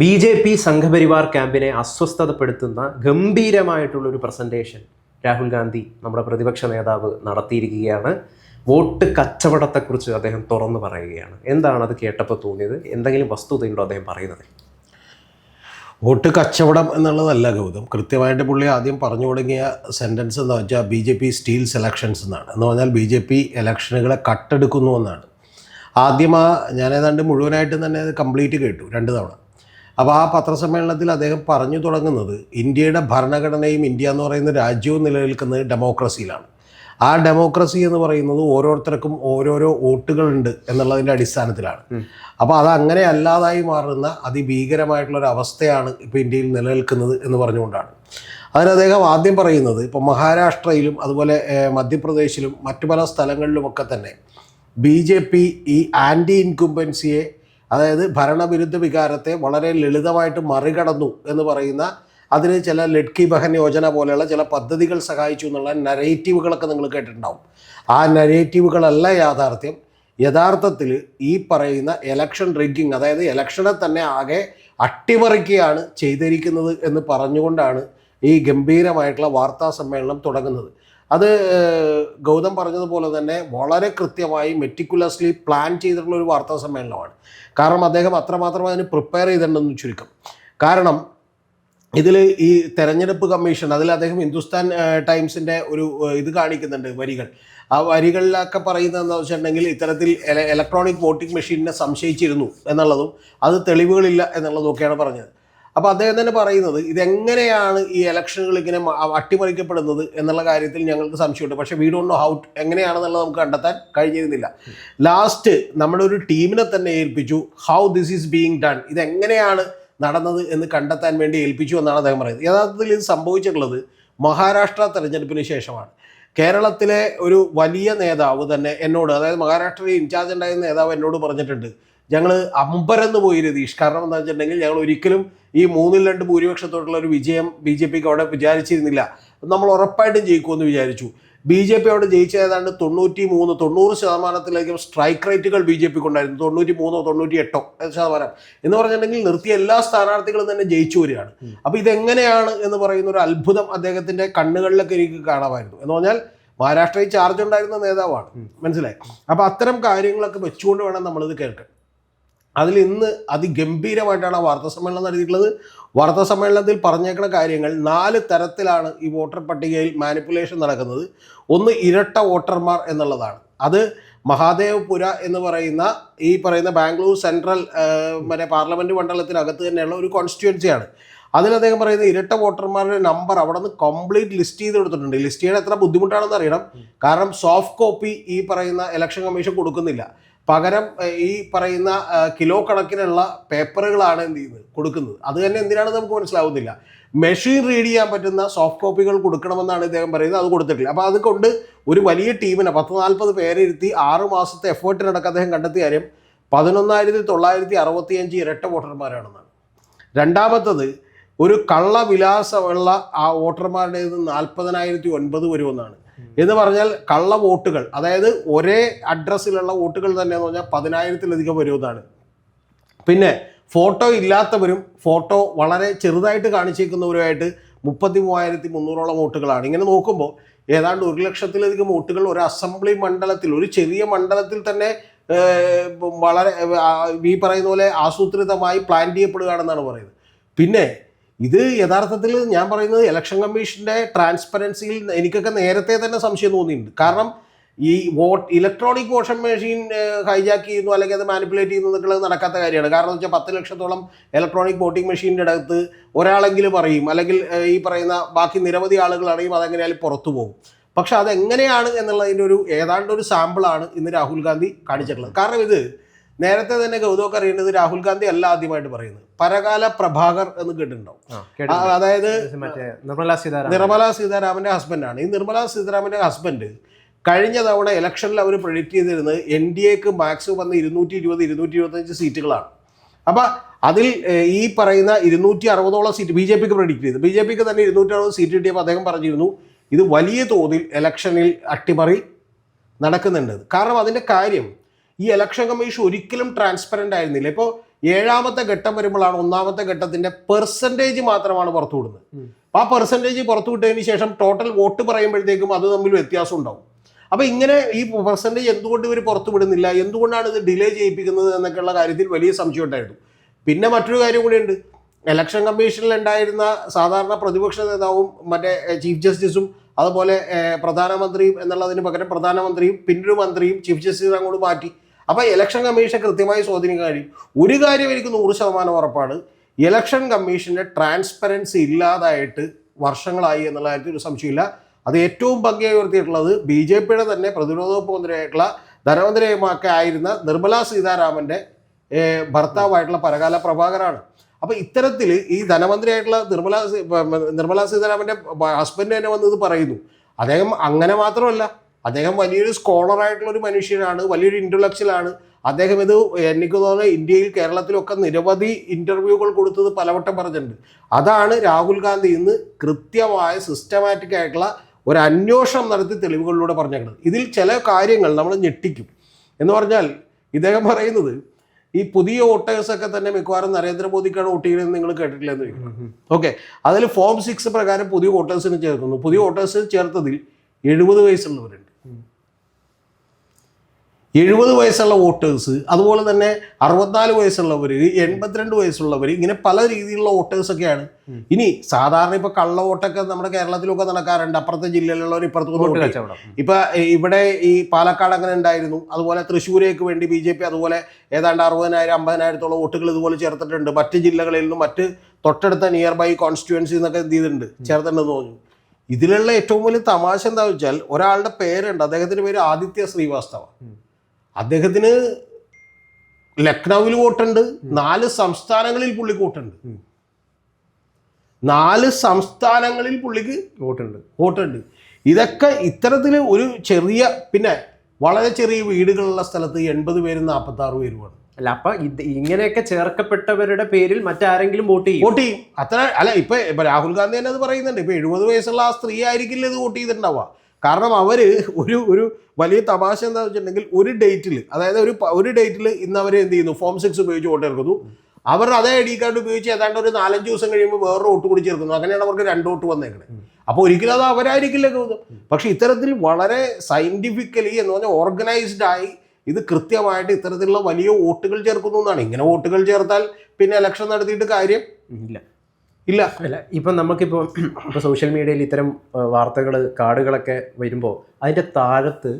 B J P Sangh Parivar ക്യാമ്പിനെ അസ്വസ്ഥതപ്പെടുത്തുന്ന ഗംഭീരമായിട്ടുള്ളൊരു പ്രസന്റേഷൻ രാഹുൽ ഗാന്ധി നമ്മുടെ പ്രതിപക്ഷ നേതാവ് നടത്തിയിരിക്കുകയാണ്. വോട്ട് കച്ചവടത്തെക്കുറിച്ച് അദ്ദേഹം തുറന്നു പറയുകയാണ്. എന്താണ് അത് കേട്ടപ്പോൾ തോന്നിയത്? എന്തെങ്കിലും വസ്തുതയുണ്ടോ അദ്ദേഹം പറയുന്നത് വോട്ട് കച്ചവടം എന്നുള്ളതല്ല ഗൗതം. കൃത്യമായിട്ട് പുള്ളി ആദ്യം പറഞ്ഞു തുടങ്ങിയ സെന്റൻസ് എന്ന് വെച്ചാൽ B J P steal selections എന്നാണ്. എന്ന് പറഞ്ഞാൽ ബി ജെ പി ഇലക്ഷനുകളെ കട്ടെടുക്കുന്നു എന്നാണ്. ആദ്യം ആ ഞാൻ ഏതാണ്ട് മുഴുവനായിട്ടും തന്നെ കംപ്ലീറ്റ് കേട്ടു രണ്ട് തവണ. അപ്പോൾ ആ പത്രസമ്മേളനത്തിൽ അദ്ദേഹം പറഞ്ഞു തുടങ്ങുന്നത് ഇന്ത്യയുടെ ഭരണഘടനയും ഇന്ത്യ എന്ന് പറയുന്ന രാജ്യവും നിലനിൽക്കുന്നത് ഡെമോക്രസിയിലാണ്. ആ ഡെമോക്രസി എന്ന് പറയുന്നത് ഓരോരുത്തർക്കും ഓരോരോ വോട്ടുകളുണ്ട് എന്നുള്ളതിന്റെ അടിസ്ഥാനത്തിലാണ്. അപ്പോൾ അത് അങ്ങനെ അല്ലാതായി മാറുന്ന അതിഭീകരമായിട്ടുള്ള ഒരു അവസ്ഥയാണ് ഇപ്പോൾ ഇന്ത്യയിൽ നിലനിൽക്കുന്നത് എന്ന് പറഞ്ഞുകൊണ്ടാണ്. അതിന് അദ്ദേഹം ആദ്യം പറയുന്നത് ഇപ്പോൾ മഹാരാഷ്ട്രയിലും അതുപോലെ മധ്യപ്രദേശിലും മറ്റു പല സ്ഥലങ്ങളിലുമൊക്കെ തന്നെ ബി ജെ പി ഈ ആന്റി ഇൻകുംബൻസിയെ അതായത് ഭരണവിരുദ്ധ വികാരത്തെ വളരെ ലളിതമായിട്ട് മറികടന്നു എന്ന് പറയുന്ന അതിന് ചില ലഡ്കി ബഹൻ യോജന പോലെയുള്ള ചില പദ്ധതികൾ സഹായിച്ചു എന്നുള്ള നരേറ്റീവുകളൊക്കെ നിങ്ങൾ കേട്ടിട്ടുണ്ടാവും. ആ നരേറ്റീവുകളല്ല യാഥാർത്ഥ്യം. യഥാർത്ഥത്തിൽ ഈ പറയുന്ന എലക്ഷൻ റിഗ്ഗിങ് അതായത് എലക്ഷനെ തന്നെ ആകെ അട്ടിമറിക്കുകയാണ് ചെയ്തിരിക്കുന്നത് എന്ന് പറഞ്ഞുകൊണ്ടാണ് ഈ ഗംഭീരമായിട്ടുള്ള വാർത്താ സമ്മേളനം തുടങ്ങുന്നത്. അത് ഗൗതം പറഞ്ഞതുപോലെ തന്നെ വളരെ കൃത്യമായി മെറ്റിക്കുലസ്ലി പ്ലാൻ ചെയ്തിട്ടുള്ള ഒരു വാർത്താ സമ്മേളനമാണ്. കാരണം അദ്ദേഹം അത്രമാത്രം അതിന് പ്രിപ്പയർ ചെയ്തിട്ടുണ്ടെന്ന് ചുരുക്കം. കാരണം ഇതിൽ ഈ തെരഞ്ഞെടുപ്പ് കമ്മീഷൻ അതിൽ അദ്ദേഹം ഹിന്ദുസ്ഥാൻ ടൈംസിന്റെ ഒരു ഇത് കാണിക്കുന്നുണ്ട് വരികൾ. ആ വരികളിലൊക്കെ പറയുന്നത് എന്താ വെച്ചിട്ടുണ്ടെങ്കിൽ ഇത്തരത്തിൽ ഇലക്ട്രോണിക് വോട്ടിംഗ് മെഷീനിനെ സംശയിച്ചിരുന്നു എന്നുള്ളതും അത് തെളിവുകളില്ല എന്നുള്ളതും ഒക്കെയാണ് പറഞ്ഞത്. അപ്പോൾ അദ്ദേഹം തന്നെ പറയുന്നത് ഇതെങ്ങനെയാണ് ഈ ഇലക്ഷനുകൾ ഇങ്ങനെ അട്ടിമറിക്കപ്പെടുന്നത് എന്നുള്ള കാര്യത്തിൽ ഞങ്ങൾക്ക് സംശയമുണ്ട്. പക്ഷേ വി ഡോണ്ട് നോ ഹൗ എങ്ങനെയാണെന്നുള്ളത് നമുക്ക് കണ്ടെത്താൻ കഴിഞ്ഞിരുന്നില്ല. ലാസ്റ്റ് നമ്മുടെ ഒരു ടീമിനെ തന്നെ ഏൽപ്പിച്ചു. How this is being done ഇതെങ്ങനെയാണ് നടന്നത് എന്ന് കണ്ടെത്താൻ വേണ്ടി ഏൽപ്പിച്ചു എന്നാണ് അദ്ദേഹം പറയുന്നത്. യഥാർത്ഥത്തിൽ ഇത് സംഭവിച്ചിട്ടുള്ളത് മഹാരാഷ്ട്ര തെരഞ്ഞെടുപ്പിന് ശേഷമാണ്. കേരളത്തിലെ ഒരു വലിയ നേതാവ് തന്നെ എന്നോട് അതായത് മഹാരാഷ്ട്രയിൽ ഇൻചാർജ് ഉണ്ടായിരുന്ന നേതാവ് എന്നോട് പറഞ്ഞിട്ടുണ്ട് ഞങ്ങൾ അമ്പരന്ന് പോയി രതീഷ്. കാരണം എന്താ വെച്ചിട്ടുണ്ടെങ്കിൽ ഞങ്ങൾ ഒരിക്കലും ഈ മൂന്നിൽ രണ്ട് ഭൂരിപക്ഷത്തോടുള്ള ഒരു വിജയം ബി ജെ പിക്ക് അവിടെ വിചാരിച്ചിരുന്നില്ല. നമ്മൾ ഉറപ്പായിട്ടും ജയിക്കുമെന്ന് വിചാരിച്ചു. ബി ജെ പി അവിടെ ജയിച്ച ഏതാണ്ട് തൊണ്ണൂറ്റി മൂന്ന് തൊണ്ണൂറ് ശതമാനത്തിലേക്കും സ്ട്രൈക്ക് റേറ്റുകൾ ബി ജെ പിക്ക് ഉണ്ടായിരുന്നു. തൊണ്ണൂറ്റി മൂന്നോ തൊണ്ണൂറ്റി എട്ടോ ശതമാനം. എന്ന് പറഞ്ഞിട്ടുണ്ടെങ്കിൽ നിർത്തിയ എല്ലാ സ്ഥാനാർത്ഥികളും തന്നെ ജയിച്ചു വരികയാണ്. അപ്പോൾ ഇതെങ്ങനെയാണ് എന്ന് പറയുന്ന ഒരു അത്ഭുതം അദ്ദേഹത്തിന്റെ കണ്ണുകളിലൊക്കെ എനിക്ക് കാണാമായിരുന്നു. എന്ന് പറഞ്ഞാൽ മഹാരാഷ്ട്രയിൽ ചാർജ് ഉണ്ടായിരുന്ന നേതാവാണ്. മനസ്സിലായി? അപ്പോൾ അത്തരം കാര്യങ്ങളൊക്കെ വെച്ചുകൊണ്ട് വേണം നമ്മളിത് കേൾക്കാൻ. അതിൽ ഇന്ന് അതിഗംഭീരമായിട്ടാണ് ആ വാർത്താ സമ്മേളനം നടത്തിയിട്ടുള്ളത്. വാർത്താ സമ്മേളനത്തിൽ പറഞ്ഞേക്കുന്ന കാര്യങ്ങൾ നാല് തരത്തിലാണ് ഈ വോട്ടർ പട്ടികയിൽ മാനിപ്പുലേഷൻ നടക്കുന്നത്. ഒന്ന് ഇരട്ട വോട്ടർമാർ എന്നുള്ളതാണ്. അത് മഹാദേവപുര എന്ന് പറയുന്ന ഈ പറയുന്ന ബാംഗ്ലൂർ സെൻട്രൽ മറ്റേ പാർലമെന്റ് മണ്ഡലത്തിനകത്ത് തന്നെയുള്ള ഒരു കോൺസ്റ്റിറ്റ്യുവൻസിയാണ്. അതിൽ അദ്ദേഹം പറയുന്ന ഇരട്ട വോട്ടർമാരുടെ നമ്പർ അവിടെ നിന്ന് കംപ്ലീറ്റ് ലിസ്റ്റ് ചെയ്ത് കൊടുത്തിട്ടുണ്ട്. ലിസ്റ്റ് ചെയ്യാൻ എത്ര ബുദ്ധിമുട്ടാണെന്ന് അറിയണം. കാരണം സോഫ്റ്റ് കോപ്പി ഈ പറയുന്ന ഇലക്ഷൻ കമ്മീഷൻ കൊടുക്കുന്നില്ല. പകരം ഈ പറയുന്ന കിലോ കണക്കിനുള്ള പേപ്പറുകളാണ് എന്ത് ചെയ്യുന്നത്? കൊടുക്കുന്നത്. അത് തന്നെ എന്തിനാണ് നമുക്ക് മനസ്സിലാവുന്നില്ല. മെഷീൻ റീഡ് ചെയ്യാൻ പറ്റുന്ന സോഫ്റ്റ് കോപ്പികൾ കൊടുക്കണമെന്നാണ് ഇദ്ദേഹം പറയുന്നത്. അത് കൊടുത്തിട്ടില്ല. അപ്പോൾ അതുകൊണ്ട് ഒരു വലിയ ടീമിനെ പത്ത് നാൽപ്പത് പേരെ ഇരുത്തി ആറ് മാസത്തെ എഫേർട്ടിനടക്കം അദ്ദേഹം കണ്ടെത്തിയ കാര്യം പതിനൊന്നായിരത്തി തൊള്ളായിരത്തി അറുപത്തിയഞ്ച് ഇരട്ട വോട്ടർമാരാണെന്നാണ്. രണ്ടാമത്തത് ഒരു കള്ളവിലാസമുള്ള ആ വോട്ടർമാരുടെ നാൽപ്പതിനായിരത്തി ഒൻപത് വരുമെന്നാണ്. എന്ന് പറഞ്ഞാൽ കള്ള വോട്ടുകൾ അതായത് ഒരേ അഡ്രസ്സിലുള്ള വോട്ടുകൾ തന്നെ എന്ന് പറഞ്ഞാൽ പതിനായിരത്തിലധികം വരുന്നതാണ് പിന്നെ ഫോട്ടോ ഇല്ലാത്തവരും ഫോട്ടോ വളരെ ചെറുതായിട്ട് കാണിച്ചേക്കുന്നവരുമായിട്ട് മുപ്പത്തി മൂവായിരത്തി മുന്നൂറോളം വോട്ടുകളാണ്. ഇങ്ങനെ നോക്കുമ്പോൾ ഏതാണ്ട് ഒരു ലക്ഷത്തിലധികം വോട്ടുകൾ ഒരു അസംബ്ലി മണ്ഡലത്തിൽ ഒരു ചെറിയ മണ്ഡലത്തിൽ തന്നെ വളരെ ഈ പറയുന്ന പോലെ ആസൂത്രിതമായി പ്ലാൻ ചെയ്യപ്പെടുകയാണെന്നാണ് പറയുന്നത്. പിന്നെ ഇത് യഥാർത്ഥത്തിൽ ഞാൻ പറയുന്നത് ഇലക്ഷൻ കമ്മീഷന്റെ ട്രാൻസ്പെറൻസിയിൽ എനിക്കൊക്കെ നേരത്തെ തന്നെ സംശയം തോന്നിയിട്ടുണ്ട്. കാരണം ഈ വോട്ട് ഇലക്ട്രോണിക് വോഷൻ മെഷീൻ ഹൈജാക്ക് ചെയ്യുന്നു അല്ലെങ്കിൽ അത് മാനിപ്പുലേറ്റ് ചെയ്യുന്നു എന്നുള്ളത് നടക്കാത്ത കാര്യമാണ്. കാരണം എന്ന് വെച്ചാൽ പത്ത് ലക്ഷത്തോളം ഇലക്ട്രോണിക് വോട്ടിംഗ് മെഷീന്റെ അടുത്ത് ഒരാളെങ്കിലും പറയും. അല്ലെങ്കിൽ ഈ പറയുന്ന ബാക്കി നിരവധി അറിയും അതെങ്ങനെയാലും പുറത്തു പോകും. പക്ഷെ അതെങ്ങനെയാണ് എന്നുള്ളതിന്റെ ഒരു ഏതാണ്ട് ഒരു സാമ്പിളാണ് ഇന്ന് രാഹുൽ ഗാന്ധി കാണിച്ചിട്ടുള്ളത്. കാരണം ഇത് നേരത്തെ തന്നെ ഗൗതമൊക്കെ അറിയേണ്ടത് രാഹുൽ ഗാന്ധി അല്ല ആദ്യമായിട്ട് പറയുന്നത്. പരകാല പ്രഭാകർ എന്ന് കേട്ടിട്ടുണ്ടാവും. അതായത് നിർമ്മല സീതാരാമന്റെ ഹസ്ബൻഡാണ് ഈ നിർമ്മല സീതാരാമന്റെ ഹസ്ബൻഡ് കഴിഞ്ഞ തവണ ഇലക്ഷനിൽ അവർ പ്രൊഡിക്റ്റ് ചെയ്തിരുന്നത് എൻ ഡി എക്ക് മാക്സിമം വന്ന് ഇരുന്നൂറ്റി ഇരുപത് ഇരുന്നൂറ്റി ഇരുപത്തഞ്ച് സീറ്റുകളാണ്. അപ്പം അതിൽ ഈ പറയുന്ന ഇരുന്നൂറ്റി അറുപതോളം സീറ്റ് ബി ജെ പിക്ക് പ്രൊഡിക്റ്റ് ചെയ്തു. ബി ജെ പിക്ക് തന്നെ ഇരുന്നൂറ്റി അറുപത് സീറ്റ് കിട്ടിയപ്പോൾ അദ്ദേഹം പറഞ്ഞിരുന്നു ഇത് വലിയ തോതിൽ ഇലക്ഷനിൽ അട്ടിമറി നടക്കുന്നുണ്ട്. കാരണം അതിന്റെ കാര്യം ഈ ഇലക്ഷൻ കമ്മീഷൻ ഒരിക്കലും ട്രാൻസ്പെറന്റ് ആയിരുന്നില്ല. ഇപ്പോൾ ഏഴാമത്തെ ഘട്ടം വരുമ്പോഴാണ് ഒന്നാമത്തെ ഘട്ടത്തിന്റെ പെർസെന്റേജ് മാത്രമാണ് പുറത്തു വിടുന്നത്. അപ്പോൾ ആ പെർസെന്റേജ് പുറത്തു വിട്ടതിന് ശേഷം ടോട്ടൽ വോട്ട് പറയുമ്പോഴത്തേക്കും അത് തമ്മിൽ വ്യത്യാസം ഉണ്ടാവും. അപ്പോൾ ഇങ്ങനെ ഈ പെർസെന്റേജ് എന്തുകൊണ്ട് ഇവർ പുറത്തു വിടുന്നില്ല? എന്തുകൊണ്ടാണ് ഇത് ഡിലേ ചെയ്യിപ്പിക്കുന്നത് എന്നൊക്കെയുള്ള കാര്യത്തിൽ വലിയ സംശയം ഉണ്ടായിരുന്നു. പിന്നെ മറ്റൊരു കാര്യം കൂടിയുണ്ട്. ഇലക്ഷൻ കമ്മീഷനിൽ ഉണ്ടായിരുന്ന സാധാരണ പ്രതിപക്ഷ നേതാവും മറ്റേ ചീഫ് ജസ്റ്റിസും അതുപോലെ പ്രധാനമന്ത്രിയും എന്നുള്ളതിന് പകരം പ്രധാനമന്ത്രിയും പിന്നൊരു മന്ത്രിയും ചീഫ് ജസ്റ്റിസ് അങ്ങോട്ട് മാറ്റി. അപ്പോൾ ഇലക്ഷൻ കമ്മീഷൻ കൃത്യമായി സ്വാധീനിക്കാൻ കഴിയും. ഒരു കാര്യം എനിക്ക് നൂറ് ശതമാനം ഉറപ്പാണ്. ഇലക്ഷൻ കമ്മീഷന്റെ ട്രാൻസ്പെറൻസി ഇല്ലാതായിട്ട് വർഷങ്ങളായി എന്നുള്ള കാര്യത്തിൽ ഒരു സംശയമില്ല. അത് ഏറ്റവും ഭംഗിയായി ഉയർത്തിയിട്ടുള്ളത് ബി ജെ പിയുടെ തന്നെ പ്രതിരോധ വകുപ്പ് മന്ത്രിയായിട്ടുള്ള ധനമന്ത്രിയുമൊക്കെ ആയിരുന്ന നിർമ്മലാ സീതാരാമന്റെ ഭർത്താവായിട്ടുള്ള പരകാല പ്രഭാകരാണ്. അപ്പൊ ഇത്തരത്തിൽ ഈ ധനമന്ത്രിയായിട്ടുള്ള നിർമ്മല നിർമ്മലാ സീതാരാമന്റെ ഹസ്ബൻഡ് തന്നെ വന്നത് പറയുന്നു. അദ്ദേഹം അങ്ങനെ മാത്രമല്ല. അദ്ദേഹം വലിയൊരു ഒരു മനുഷ്യനാണ് വലിയൊരു ഇന്റലക്ച്വലാണ് ആണ്. അദ്ദേഹം ഇത് എനിക്ക് തോന്നുന്നത് ഇന്ത്യയിൽ കേരളത്തിലൊക്കെ നിരവധി ഇന്റർവ്യൂകൾ കൊടുത്തത് പലവട്ടം പറഞ്ഞിട്ടുണ്ട്. അതാണ് രാഹുൽ ഗാന്ധി ഇന്ന് കൃത്യമായ സിസ്റ്റമാറ്റിക് ആയിട്ടുള്ള ഒരു അന്വേഷണം നടത്തി തെളിവുകളിലൂടെ പറഞ്ഞേക്കുന്നത് ഇതിൽ ചില കാര്യങ്ങൾ നമ്മൾ ഞെട്ടിക്കും. എന്ന് പറഞ്ഞാൽ ഇദ്ദേഹം പറയുന്നത് ഈ പുതിയ വോട്ടേഴ്സ് ഒക്കെ തന്നെ മിക്കവാറും നരേന്ദ്രമോദിക്കാണ് വോട്ട് ചെയ്യുന്നത് നിങ്ങൾ കേട്ടിട്ടില്ലെന്ന് ചോദിക്കും. ഓക്കെ. അതിൽ ഫോം സിക്സ് പ്രകാരം പുതിയ വോട്ടേഴ്സിന് ചേർക്കുന്നു. പുതിയ വോട്ടേഴ്സിന് ചേർത്തതിൽ എഴുപത് വയസ്സുള്ളവരുണ്ട്. എഴുപത് വയസ്സുള്ള വോട്ടേഴ്സ് അതുപോലെ തന്നെ അറുപത്തിനാല് വയസ്സുള്ളവർ എൺപത്തിരണ്ട് വയസ്സുള്ളവർ ഇങ്ങനെ പല രീതിയിലുള്ള വോട്ടേഴ്സൊക്കെയാണ് ഇനി സാധാരണ ഇപ്പൊ കള്ള വോട്ടൊക്കെ നമ്മുടെ കേരളത്തിലൊക്കെ നടക്കാറുണ്ട്. അപ്പുറത്തെ ജില്ലയിലുള്ളവർ ഇപ്പുറത്ത് ഇപ്പൊ ഇവിടെ ഈ പാലക്കാട് അങ്ങനെ ഉണ്ടായിരുന്നു. അതുപോലെ തൃശ്ശൂരേക്ക് വേണ്ടി ബി ജെ പി അതുപോലെ ഏതാണ്ട് അറുപതിനായിരം അമ്പതിനായിരത്തോളം വോട്ടുകൾ ഇതുപോലെ ചേർത്തിട്ടുണ്ട്. മറ്റ് ജില്ലകളിൽ നിന്നും മറ്റ് തൊട്ടടുത്ത നിയർ ബൈ കോൺസ്റ്റിറ്റ്യുവൻസി എന്നൊക്കെ എന്ത് ചെയ്തിട്ടുണ്ട്. ചേർത്തിട്ടുണ്ടെന്ന് തോന്നുന്നു. ഇതിലുള്ള ഏറ്റവും വലിയ തമാശ എന്താ വെച്ചാൽ ഒരാളുടെ പേരുണ്ട്. അദ്ദേഹത്തിന്റെ പേര് ആദിത്യ ശ്രീവാസ്തവ. അദ്ദേഹത്തിന് ലക്നൌവിൽ വോട്ടുണ്ട്. നാല് സംസ്ഥാനങ്ങളിൽ പുള്ളിക്ക് വോട്ടുണ്ട്. നാല് സംസ്ഥാനങ്ങളിൽ പുള്ളിക്ക് വോട്ടുണ്ട്. വോട്ടുണ്ട്. ഇതൊക്കെ ഇത്തരത്തിൽ ഒരു ചെറിയ പിന്നെ വളരെ ചെറിയ വീടുകളുള്ള സ്ഥലത്ത് എൺപത് പേരും നാൽപ്പത്തി ആറ് പേരുമാണ് അല്ല അപ്പൊ ഇത് ഇങ്ങനെയൊക്കെ ചേർക്കപ്പെട്ടവരുടെ പേരിൽ മറ്റാരെങ്കിലും വോട്ട് ചെയ്യും? വോട്ട് ചെയ്യും. അത്ര അല്ല ഇപ്പൊ ഇപ്പൊ രാഹുൽ ഗാന്ധി തന്നെ അത് പറയുന്നുണ്ട്. ഇപ്പൊ എഴുപത് വയസ്സുള്ള ആ സ്ത്രീ ആയിരിക്കില്ല ഇത് വോട്ട് ചെയ്തിട്ടുണ്ടാവുക? കാരണം അവർ ഒരു ഒരു വലിയ തമാശ എന്താ വെച്ചിട്ടുണ്ടെങ്കിൽ ഒരു ഡേറ്റിൽ അതായത് ഒരു ഒരു ഡേറ്റിൽ ഇന്ന് അവർ എന്ത് ചെയ്യുന്നു? ഫോം സിക്സ് ഉപയോഗിച്ച് വോട്ട് ചേർക്കുന്നു അവർ അതേ ഐ ഡി കാർഡ് ഉപയോഗിച്ച് ഏതാണ്ട് ഒരു നാലഞ്ച് ദിവസം കഴിയുമ്പോൾ വേറൊരു വോട്ട് കൂടി ചേർക്കുന്നു. അങ്ങനെയാണ് അവർക്ക് രണ്ട് വോട്ട് വന്നേക്കുന്നത് അപ്പോൾ ഒരിക്കലും അത് അവരായിരിക്കില്ല ഗൗതം പക്ഷെ ഇത്തരത്തിൽ വളരെ സയന്റിഫിക്കലി എന്ന് പറഞ്ഞാൽ ഓർഗനൈസ്ഡ് ആയി ഇത് കൃത്യമായിട്ട് ഇത്തരത്തിലുള്ള വലിയ വോട്ടുകൾ ചേർക്കുന്നു എന്നാണ്. ഇങ്ങനെ വോട്ടുകൾ ചേർത്താൽ പിന്നെ ഇലക്ഷൻ നടത്തിയിട്ട് കാര്യം ഇല്ല. ഇല്ല. അല്ല ഇപ്പം നമുക്കിപ്പോൾ ഇപ്പോൾ സോഷ്യൽ മീഡിയയിൽ ഇത്തരം വാർത്തകൾ കാർഡുകളൊക്കെ വരുമ്പോൾ അതിന്റെ താഴത്ത്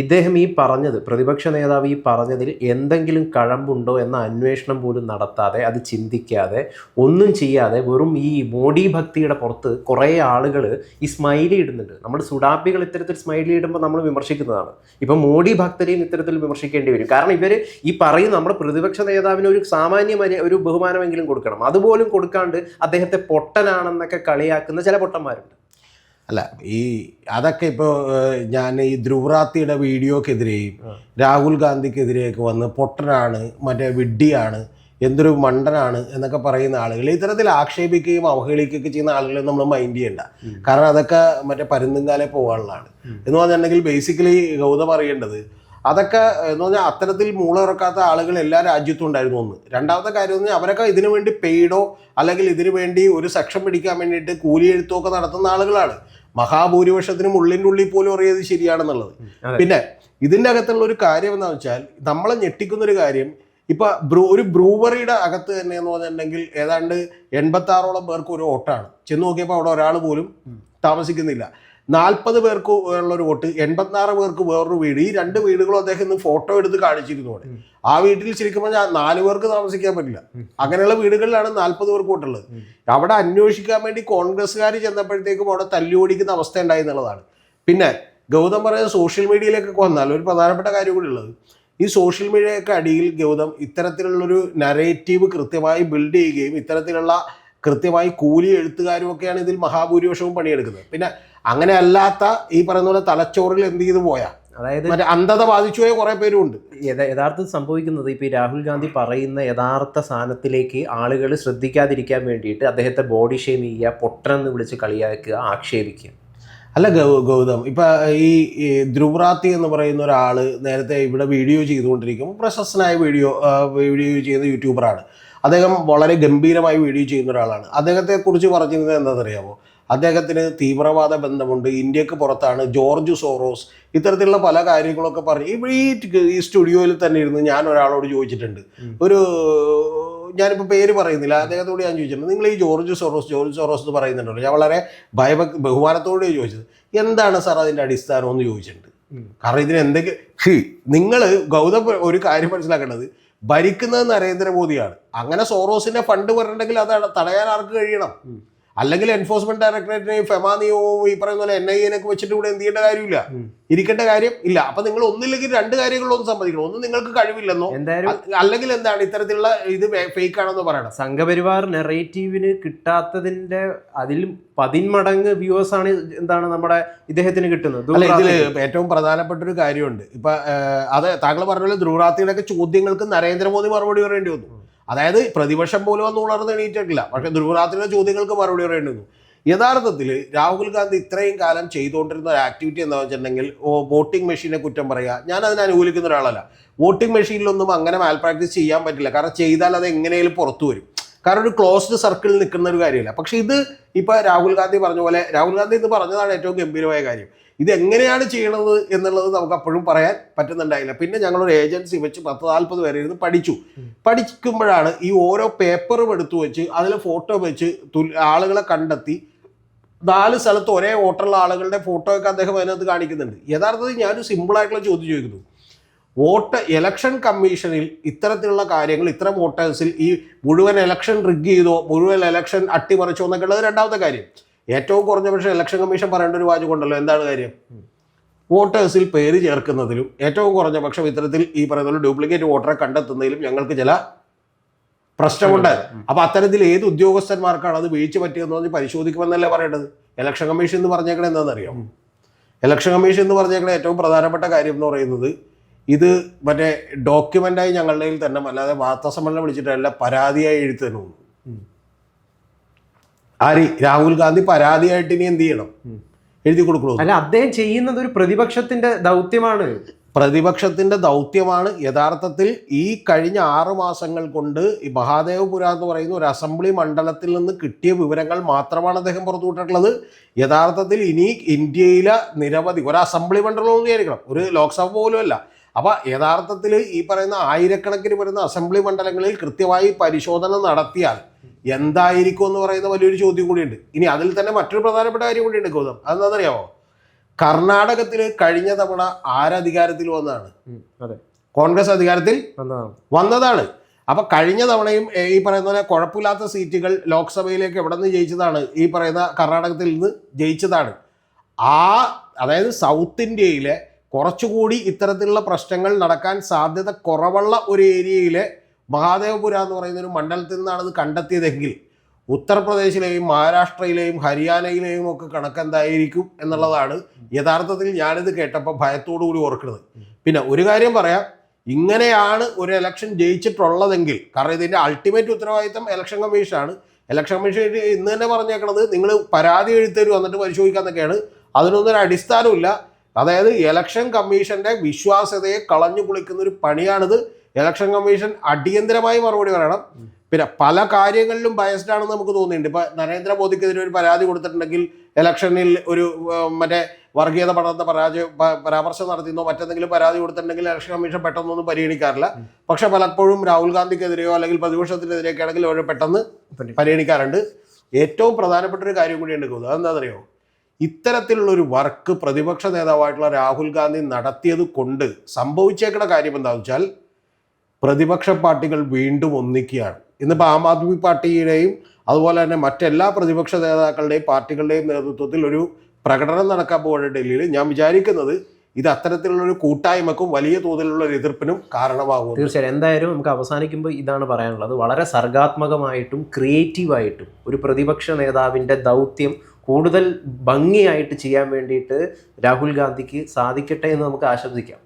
ഇദ്ദേഹം ഈ പറഞ്ഞത് പ്രതിപക്ഷ നേതാവ് ഈ പറഞ്ഞതിൽ എന്തെങ്കിലും കഴമ്പുണ്ടോ എന്ന അന്വേഷണം പോലും നടത്താതെ അത് ചിന്തിക്കാതെ ഒന്നും ചെയ്യാതെ വെറും ഈ മോഡി ഭക്തിയുടെ പുറത്ത് കുറേ ആളുകൾ ഈ സ്മൈലി ഇടുന്നുണ്ട്. നമ്മൾ സുഡാപ്പികൾ ഇത്തരത്തിൽ സ്മൈലി ഇടുമ്പോൾ നമ്മൾ വിമർശിക്കുന്നതാണ്. ഇപ്പം മോഡി ഭക്തരെയും ഇത്തരത്തിൽ വിമർശിക്കേണ്ടി വരും. കാരണം ഇവർ ഈ പറയുന്ന നമ്മുടെ പ്രതിപക്ഷ നേതാവിന് ഒരു സാമാന്യമായ ഒരു ബഹുമാനമെങ്കിലും കൊടുക്കണം. അതുപോലും കൊടുക്കാണ്ട് അദ്ദേഹത്തെ പൊട്ടനാണെന്നൊക്കെ കളിയാക്കുന്ന ചില പൊട്ടന്മാരുണ്ട്. അല്ല ഈ അതൊക്കെ ഇപ്പോൾ ഞാൻ ഈ ധ്രുവറാത്തിയുടെ വീഡിയോക്കെതിരെയും രാഹുൽ ഗാന്ധിക്കെതിരെയൊക്കെ വന്ന് പൊട്ടനാണ് മറ്റേ വിഡ്ഢിയാണ് എന്തൊരു മണ്ടനാണ് എന്നൊക്കെ പറയുന്ന ആളുകൾ ഇത്തരത്തിൽ ആക്ഷേപിക്കുകയും അവഹേളിക്കുകയൊക്കെ ചെയ്യുന്ന ആളുകളെ നമ്മൾ മൈൻഡ് ചെയ്യണ്ട. കാരണം അതൊക്കെ മറ്റേ പരുന്തുംകാലെ പോകാനുള്ളതാണ്. എന്ന് പറഞ്ഞിട്ടുണ്ടെങ്കിൽ ബേസിക്കലി ഗൗതം അറിയേണ്ടത് അതൊക്കെ എന്ന് പറഞ്ഞാൽ അത്തരത്തിൽ മൂളിറക്കാത്ത ആളുകൾ എല്ലാ രാജ്യത്തും ഉണ്ടായിരുന്നു ഒന്ന്. രണ്ടാമത്തെ കാര്യം എന്ന് പറഞ്ഞാൽ അവരൊക്കെ ഇതിനു വേണ്ടി പെയ്ഡോ അല്ലെങ്കിൽ ഇതിനു വേണ്ടി ഒരു സെക്ഷൻ പിടിക്കാൻ വേണ്ടിയിട്ട് കൂലി എഴുത്തുമൊക്കെ നടത്തുന്ന ആളുകളാണ്. മഹാഭൂരിപക്ഷത്തിനും ഉള്ളിന്റെ ഉള്ളിൽ പോലും അറിയത് ശരിയാണെന്നുള്ളത്. പിന്നെ ഇതിന്റെ അകത്തുള്ള ഒരു കാര്യം എന്താണെന്ന് വെച്ചാൽ നമ്മളെ ഞെട്ടിക്കുന്ന ഒരു കാര്യം ഇപ്പൊ ബ്രൂ ഒരു ബ്രൂവറിയുടെ അകത്ത് തന്നെ എന്ന് പറഞ്ഞിട്ടുണ്ടെങ്കിൽ ഏതാണ്ട് എൺപത്തി ആറോളം പേർക്ക് ഒരു ഓട്ടാണ്. ചെന്ന് നോക്കിയപ്പോൾ അവിടെ ഒരാൾ പോലും താമസിക്കുന്നില്ല. നാൽപ്പത് പേർക്ക് ഉള്ള ഒരു വോട്ട് എൺപത്തിനാറ് പേർക്ക് വേറൊരു വീട്. ഈ രണ്ട് വീടുകളും അദ്ദേഹം ഇന്ന് ഫോട്ടോ എടുത്ത് കാണിച്ചിരുന്നു അവിടെ. ആ വീട്ടിൽ ശരിക്കും പറഞ്ഞാൽ നാല് പേർക്ക് താമസിക്കാൻ പറ്റില്ല. അങ്ങനെയുള്ള വീടുകളിലാണ് നാൽപ്പത് പേർക്ക് വോട്ടുള്ളത്. അവിടെ അന്വേഷിക്കാൻ വേണ്ടി കോൺഗ്രസ്സുകാർ ചെന്നപ്പോഴത്തേക്കും അവിടെ തല്ലുപിടിക്കുന്ന അവസ്ഥ ഉണ്ടായി എന്നുള്ളതാണ്. പിന്നെ ഗൗതം പറയുന്ന സോഷ്യൽ മീഡിയയിലേക്കൊക്കെ വന്നാൽ ഒരു പ്രധാനപ്പെട്ട കാര്യം കൂടി ഉള്ളത്. ഈ സോഷ്യൽ മീഡിയയൊക്കെ അടിയിൽ ഗൗതം ഇത്തരത്തിലുള്ളൊരു നരേറ്റീവ് കൃത്യമായി ബിൽഡ് ചെയ്യുകയും ഇത്തരത്തിലുള്ള കൃത്യമായി കൂലി എഴുത്തുകാരും ഒക്കെയാണ് ഇതിൽ മഹാഭൂരിപക്ഷവും പണിയെടുക്കുന്നത്. പിന്നെ അങ്ങനെ അല്ലാത്ത ഈ പറയുന്ന പോലെ തലച്ചോറിൽ എന്ത് ചെയ്തു പോയാ? അതായത് മറ്റേ അന്ധത ബാധിച്ചു പോയ കുറെ പേരുണ്ട് യഥാർത്ഥം യഥാർത്ഥത്തിൽ സംഭവിക്കുന്നത് ഇപ്പൊ ഈ രാഹുൽ ഗാന്ധി പറയുന്ന യഥാർത്ഥ സ്ഥാനത്തിലേക്ക് ആളുകൾ ശ്രദ്ധിക്കാതിരിക്കാൻ വേണ്ടിയിട്ട് അദ്ദേഹത്തെ ബോഡി ഷെയിം ചെയ്യുക പൊട്ടനെന്ന് വിളിച്ച് കളിയാക്കുക ആക്ഷേപിക്കുക. അല്ല ഗൗ- ഗൗതം ഇപ്പൊ ഈ ഈ ധ്രുവറാത്തി എന്ന് പറയുന്ന ഒരാൾ നേരത്തെ ഇവിടെ വീഡിയോ ചെയ്തുകൊണ്ടിരിക്കുമ്പോൾ പ്രശസ്തനായ വീഡിയോ വീഡിയോ ചെയ്യുന്ന യൂട്യൂബറാണ് അദ്ദേഹം വളരെ ഗംഭീരമായി വീഡിയോ ചെയ്യുന്ന ഒരാളാണ്. അദ്ദേഹത്തെ കുറിച്ച് പറഞ്ഞിരുന്നത് എന്താണെന്നറിയാമോ? അദ്ദേഹത്തിന് തീവ്രവാദ ബന്ധമുണ്ട്. ഇന്ത്യയ്ക്ക് പുറത്താണ് ജോർജ് സോറോസ്. ഇത്തരത്തിലുള്ള പല കാര്യങ്ങളൊക്കെ പറഞ്ഞ് ഈ ഈ സ്റ്റുഡിയോയിൽ തന്നെ ഇരുന്ന് ഞാൻ ഒരാളോട് ചോദിച്ചിട്ടുണ്ട്. ഒരു ഞാനിപ്പോൾ പേര് പറയുന്നില്ല. അദ്ദേഹത്തോട് ഞാൻ ചോദിച്ചിട്ടുണ്ട്. നിങ്ങൾ ഈ ജോർജ് സോറോസ് ജോർജ് സോറോസ് എന്ന് പറയുന്നുണ്ടല്ലോ. ഞാൻ വളരെ ഭയഭക് ബഹുമാനത്തോടെ ചോദിച്ചത്. എന്താണ് സാർ അതിന്റെ അടിസ്ഥാനം? എന്ന് ചോദിച്ചിട്ടുണ്ട്. കാരണം ഇതിന് എന്തെങ്കിലും നിങ്ങൾ ഗൗതം ഒരു കാര്യം മനസ്സിലാക്കേണ്ടത്. ഭരിക്കുന്നത് നരേന്ദ്രമോദിയാണ്. അങ്ങനെ സോറോസിന്റെ ഫണ്ട് വരണമെങ്കിൽ അത് തടയാൻ ആർക്ക് കഴിയണം? അല്ലെങ്കിൽ എൻഫോഴ്സ്മെന്റ് ഡയറക്ടറേറ്റിനെയും ഫെമാനിയവും ഈ പറയുന്ന പോലെ എൻ ഐ എനൊക്കെ വെച്ചിട്ട് ഇവിടെ എന്ത് ചെയ്യേണ്ട കാര്യമില്ല. ഇരിക്കേണ്ട കാര്യം ഇല്ല. അപ്പൊ നിങ്ങൾ ഒന്നില്ലെങ്കിൽ രണ്ട് കാര്യങ്ങളൊന്നും സമ്മതിക്കണം. ഒന്ന് നിങ്ങൾക്ക് കഴിവില്ലെന്നോ? എന്തായാലും അല്ലെങ്കിൽ എന്താണ് ഇത്തരത്തിലുള്ള ഇത് ഫേക്ക് ആണെന്ന് പറയണം. സംഘപരിവാർ നെറേറ്റീവിന് കിട്ടാത്തതിന്റെ അതിൽ പതിന്മടങ്ങ് വ്യൂവേഴ്സ് ആണ് എന്താണ് നമ്മുടെ ഇദ്ദേഹത്തിന് കിട്ടുന്നത്? അല്ല ഇതിൽ ഏറ്റവും പ്രധാനപ്പെട്ട ഒരു കാര്യമുണ്ട്. ഇപ്പൊ അത് താങ്കൾ പറഞ്ഞ പോലെ ധ്രുവറാത്തിയുടെ ഒക്കെ ചോദ്യങ്ങൾക്ക് നരേന്ദ്രമോദി മറുപടി പറയേണ്ടി വന്നു. അതായത് പ്രതിപക്ഷം പോലും അന്ന് ഉണർന്ന് എണീറ്റിട്ടില്ല. പക്ഷെ ധ്രുവറാത്തിയുടെ ചോദ്യങ്ങൾക്ക് മറുപടി പറയേണ്ടി യഥാർത്ഥത്തിൽ രാഹുൽ ഗാന്ധി ഇത്രയും കാലം ചെയ്തുകൊണ്ടിരുന്ന ഒരു ആക്ടിവിറ്റി എന്താ വെച്ചിട്ടുണ്ടെങ്കിൽ വോട്ടിംഗ് മെഷീനെ കുറ്റം പറയുക. ഞാൻ അതിനെ അനുകൂലിക്കുന്ന ഒരാളല്ല. വോട്ടിംഗ് മെഷീനിലൊന്നും അങ്ങനെ മാൽ പ്രാക്ടീസ് ചെയ്യാൻ പറ്റില്ല. കാരണം ചെയ്താൽ അത് എങ്ങനെയും പുറത്തു വരും. കാരണം ഒരു ക്ലോസ്ഡ് സർക്കിളിൽ നിൽക്കുന്ന ഒരു കാര്യമില്ല. പക്ഷേ ഇത് ഇപ്പൊ രാഹുൽ ഗാന്ധി പറഞ്ഞ പോലെ രാഹുൽ ഗാന്ധി ഇത് പറഞ്ഞതാണ് ഏറ്റവും ഗംഭീരമായ കാര്യം. ഇത് എങ്ങനെയാണ് ചെയ്യണത് എന്നുള്ളത് നമുക്ക് അപ്പോഴും പറയാൻ പറ്റുന്നുണ്ടായില്ല. പിന്നെ ഞങ്ങളൊരു ഏജൻസി വെച്ച് പത്ത് നാൽപ്പത് പേരെ ഇരുന്ന് പഠിച്ചു. പഠിക്കുമ്പോഴാണ് ഈ ഓരോ പേപ്പറും എടുത്തു വെച്ച് അതിൽ ഫോട്ടോ വെച്ച് ആളുകളെ കണ്ടെത്തി. നാല് സ്ഥലത്ത് ഒരേ വോട്ടുള്ള ആളുകളുടെ ഫോട്ടോ ഒക്കെ അദ്ദേഹം അതിനകത്ത് കാണിക്കുന്നുണ്ട്. യഥാർത്ഥത്തിൽ ഞാനൊരു സിമ്പിളായിട്ടുള്ള ചോദ്യം ചോദിക്കുന്നു. വോട്ട് ഇലക്ഷൻ കമ്മീഷനിൽ ഇത്തരത്തിലുള്ള കാര്യങ്ങൾ ഇത്തരം വോട്ടേഴ്സിൽ ഈ മുഴുവൻ ഇലക്ഷൻ റിഗ് ചെയ്തോ മുഴുവൻ ഇലക്ഷൻ അട്ടിമറിച്ചോ എന്നൊക്കെ ഉള്ളത് രണ്ടാമത്തെ കാര്യം. ഏറ്റവും കുറഞ്ഞ പക്ഷേ ഇലക്ഷൻ കമ്മീഷൻ പറയേണ്ട ഒരു വാചകമുണ്ടല്ലോ എന്താണ് കാര്യം? വോട്ടേഴ്സിൽ പേര് ചേർക്കുന്നതിലും ഏറ്റവും കുറഞ്ഞ പക്ഷം ഇത്തരത്തിൽ ഈ പറയുന്ന ഡ്യൂപ്ലിക്കേറ്റ് വോട്ടറെ കണ്ടെത്തുന്നതിലും ഞങ്ങൾക്ക് ചില പ്രശ്നമുണ്ട്. അപ്പൊ അത്തരത്തിൽ ഏത് ഉദ്യോഗസ്ഥന്മാർക്കാണ് അത് വീഴ്ച പറ്റിയതെന്ന് പറഞ്ഞ് പരിശോധിക്കുമെന്നല്ലേ പറയേണ്ടത്? ഇലക്ഷൻ കമ്മീഷൻ എന്ന് പറഞ്ഞേക്കണേ എന്താണെന്നറിയോ? ഇലക്ഷൻ കമ്മീഷൻ എന്ന് പറഞ്ഞേക്കണ ഏറ്റവും പ്രധാനപ്പെട്ട കാര്യം എന്ന് പറയുന്നത് ഇത് മറ്റേ ഡോക്യുമെന്റായി ഞങ്ങളുടെ കയ്യിൽ തന്നെ അല്ലാതെ വാർത്താ സമ്മേളനം വിളിച്ചിട്ടല്ല പരാതിയായി എഴുത്തുന്നു ആര്? രാഹുൽ ഗാന്ധി പരാതിയായിട്ട് ഇനി എന്ത് ചെയ്യണം? എഴുതി കൊടുക്കണോ? അല്ല അദ്ദേഹം ചെയ്യുന്നത് ഒരു പ്രതിപക്ഷത്തിന്റെ ദൗത്യമാണ്. പ്രതിപക്ഷത്തിന്റെ ദൗത്യമാണ്. യഥാർത്ഥത്തിൽ ഈ കഴിഞ്ഞ ആറു മാസങ്ങൾ കൊണ്ട് ഈ മഹാദേവപുര എന്ന് പറയുന്ന ഒരു അസംബ്ലി മണ്ഡലത്തിൽ നിന്ന് കിട്ടിയ വിവരങ്ങൾ മാത്രമാണ് അദ്ദേഹം പുറത്തുവിട്ടിട്ടുള്ളത് യഥാർത്ഥത്തിൽ ഇനി ഇന്ത്യയിലെ നിരവധി ഒരു അസംബ്ലി മണ്ഡലം എന്ന് വിചാരിക്കണം. ഒരു ലോക്സഭ പോലും അല്ല അപ്പൊ യഥാർത്ഥത്തിൽ ഈ പറയുന്ന ആയിരക്കണക്കിന് വരുന്ന അസംബ്ലി മണ്ഡലങ്ങളിൽ കൃത്യമായി പരിശോധന നടത്തിയാൽ എന്തായിരിക്കും എന്ന് പറയുന്ന വലിയൊരു ചോദ്യം കൂടിയുണ്ട്. ഇനി അതിൽ തന്നെ മറ്റൊരു പ്രധാനപ്പെട്ട കാര്യം കൂടിയുണ്ട് ഗൗതം. അതെന്താണെന്നറിയാമോ? കർണാടകത്തിൽ കഴിഞ്ഞ തവണ ആരധികാരത്തിൽ വന്നതാണ്. കോൺഗ്രസ് അധികാരത്തിൽ വന്നതാണ്. അപ്പൊ കഴിഞ്ഞ തവണയും ഈ പറയുന്ന പോലെ കുഴപ്പമില്ലാത്ത സീറ്റുകൾ ലോക്സഭയിലേക്ക് എവിടെ നിന്ന് ജയിച്ചതാണ്? ഈ പറയുന്ന കർണാടകത്തിൽ നിന്ന് ജയിച്ചതാണ്. ആ അതായത് സൗത്ത് ഇന്ത്യയിലെ കുറച്ചുകൂടി ഇത്തരത്തിലുള്ള പ്രശ്നങ്ങൾ നടക്കാൻ സാധ്യത കുറവുള്ള ഒരു ഏരിയയിലെ മഹാദേവപുര എന്ന് പറയുന്ന ഒരു മണ്ഡലത്തിൽ നിന്നാണ് അത് കണ്ടെത്തിയതെങ്കിൽ ഉത്തർപ്രദേശിലെയും മഹാരാഷ്ട്രയിലെയും ഹരിയാനയിലെയും ഒക്കെ കണക്കെന്തായിരിക്കും എന്നുള്ളതാണ് യഥാർത്ഥത്തിൽ ഞാനിത് കേട്ടപ്പോൾ ഭയത്തോടു കൂടി ഓർക്കുന്നത്. പിന്നെ ഒരു കാര്യം പറയാം. ഇങ്ങനെയാണ് ഒരു ഇലക്ഷൻ ജയിച്ചിട്ടുള്ളതെങ്കിൽ കാരണം ഇതിന്റെ അൾട്ടിമേറ്റ് ഉത്തരവാദിത്തം ഇലക്ഷൻ കമ്മീഷനാണ് ഇലക്ഷൻ കമ്മീഷൻ ഇന്ന് തന്നെ പറഞ്ഞേക്കണത് നിങ്ങൾ പരാതി എഴുത്തരും വന്നിട്ട് പരിശോധിക്കാന്നൊക്കെയാണ്. അതിനൊന്നും ഒരു അടിസ്ഥാനമില്ല അതായത് ഇലക്ഷൻ കമ്മീഷന്റെ വിശ്വാസ്യതയെ കളഞ്ഞു കുളിക്കുന്ന ഒരു പണിയാണിത്. ഇലക്ഷൻ കമ്മീഷൻ അടിയന്തരമായി മറുപടി പറയണം. പിന്നെ പല കാര്യങ്ങളിലും ബയസ്ഡ് ആണെന്ന് നമുക്ക് തോന്നിയിട്ടുണ്ട്. ഇപ്പൊ നരേന്ദ്രമോദിക്കെതിരെ ഒരു പരാതി കൊടുത്തിട്ടുണ്ടെങ്കിൽ ഇലക്ഷനിൽ ഒരു മറ്റേ വർഗീയത പഠനത്തെ പരാജയ പരാമർശം നടത്തിയെന്നോ മറ്റെന്തെങ്കിലും പരാതി കൊടുത്തിട്ടുണ്ടെങ്കിൽ ഇലക്ഷൻ കമ്മീഷൻ പെട്ടെന്നൊന്നും പരിഗണിക്കാറില്ല. പക്ഷെ പലപ്പോഴും രാഹുൽ ഗാന്ധിക്കെതിരെയോ അല്ലെങ്കിൽ പ്രതിപക്ഷത്തിനെതിരെയൊക്കെ ആണെങ്കിൽ അവർ പെട്ടെന്ന് പരിഗണിക്കാറുണ്ട്. ഏറ്റവും പ്രധാനപ്പെട്ട ഒരു കാര്യം കൂടിയുണ്ട് അതെന്താ അതെന്താണെന്നറിയോ? ഇത്തരത്തിലുള്ള ഒരു വർക്ക് പ്രതിപക്ഷ നേതാവായിട്ടുള്ള രാഹുൽ ഗാന്ധി നടത്തിയത് കൊണ്ട് സംഭവിച്ചേക്കുന്ന കാര്യം എന്താണെന്ന് വെച്ചാൽ പ്രതിപക്ഷ പാർട്ടികൾ വീണ്ടും ഒന്നിക്കുകയാണ്. ഇന്നിപ്പോൾ ആം ആദ്മി പാർട്ടിയുടെയും അതുപോലെ തന്നെ മറ്റെല്ലാ പ്രതിപക്ഷ നേതാക്കളുടെയും പാർട്ടികളുടെയും നേതൃത്വത്തിൽ ഒരു പ്രകടനം നടക്കാൻ പോകുന്ന ഡൽഹിയിൽ. ഞാൻ വിചാരിക്കുന്നത് ഇത് അത്തരത്തിലുള്ള ഒരു കൂട്ടായ്മക്കും വലിയ തോതിലുള്ള ഒരു എതിർപ്പിനും കാരണമാകും തീർച്ചയായും. എന്തായാലും നമുക്ക് അവസാനിക്കുമ്പോൾ ഇതാണ് പറയാനുള്ളത്. വളരെ സർഗാത്മകമായിട്ടും ക്രിയേറ്റീവായിട്ടും ഒരു പ്രതിപക്ഷ നേതാവിന്റെ ദൗത്യം കൂടുതൽ ഭംഗിയായിട്ട് ചെയ്യാൻ വേണ്ടിയിട്ട് രാഹുൽ ഗാന്ധിക്ക് സാധിക്കട്ടെ എന്ന് നമുക്ക് ആശംസിക്കാം.